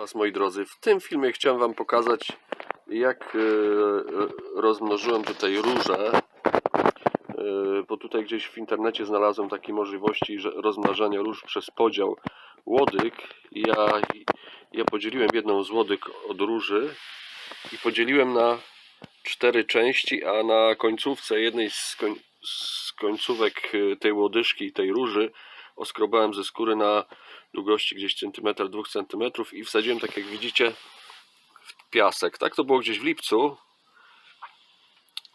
Was moi drodzy, w tym filmie chciałem Wam pokazać jak e, rozmnożyłem tutaj róże. E, bo tutaj gdzieś w internecie znalazłem takie możliwości rozmnażania róż przez podział łodyg. Ja, ja podzieliłem jedną z łodyg od róży i podzieliłem na cztery części, a na końcówce jednej z, koń, z końcówek e, tej łodyżki, tej róży oskrobałem ze skóry na długości gdzieś centymetr, dwóch centymetrów i wsadziłem tak jak widzicie w piasek. Tak to było gdzieś w lipcu.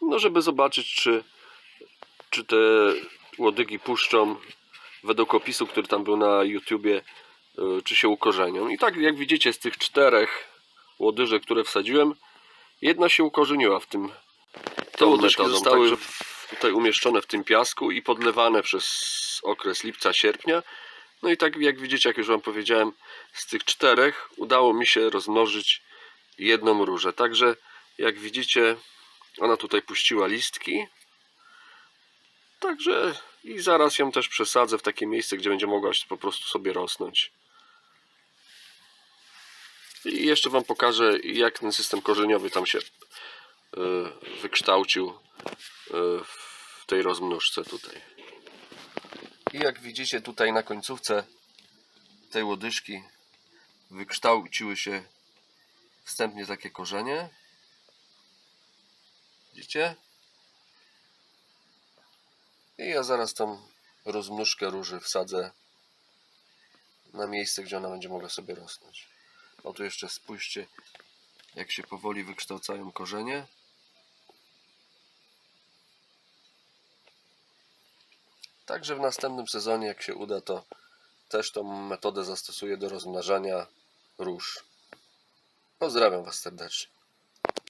No żeby zobaczyć czy, czy te łodygi puszczą według opisu, który tam był na YouTubie, y, czy się ukorzenią. I tak jak widzicie z tych czterech łodyżek, które wsadziłem, jedna się ukorzeniła w tym Tą metodą, zostały także- tutaj umieszczone w tym piasku i podlewane przez okres lipca, sierpnia. No i tak jak widzicie, jak już Wam powiedziałem, z tych czterech udało mi się rozmnożyć jedną różę. Także jak widzicie, ona tutaj puściła listki. Także i zaraz ją też przesadzę w takie miejsce, gdzie będzie mogła po prostu sobie rosnąć. I jeszcze Wam pokażę, jak ten system korzeniowy tam się e, wykształcił e, w tej rozmnóżce tutaj. I jak widzicie tutaj na końcówce tej łodyżki wykształciły się wstępnie takie korzenie. Widzicie? I ja zaraz tą rozmnóżkę róży wsadzę na miejsce, gdzie ona będzie mogła sobie rosnąć. O tu jeszcze spójrzcie, jak się powoli wykształcają korzenie. Także w następnym sezonie, jak się uda, to też tą metodę zastosuję do rozmnażania róż. Pozdrawiam Was serdecznie.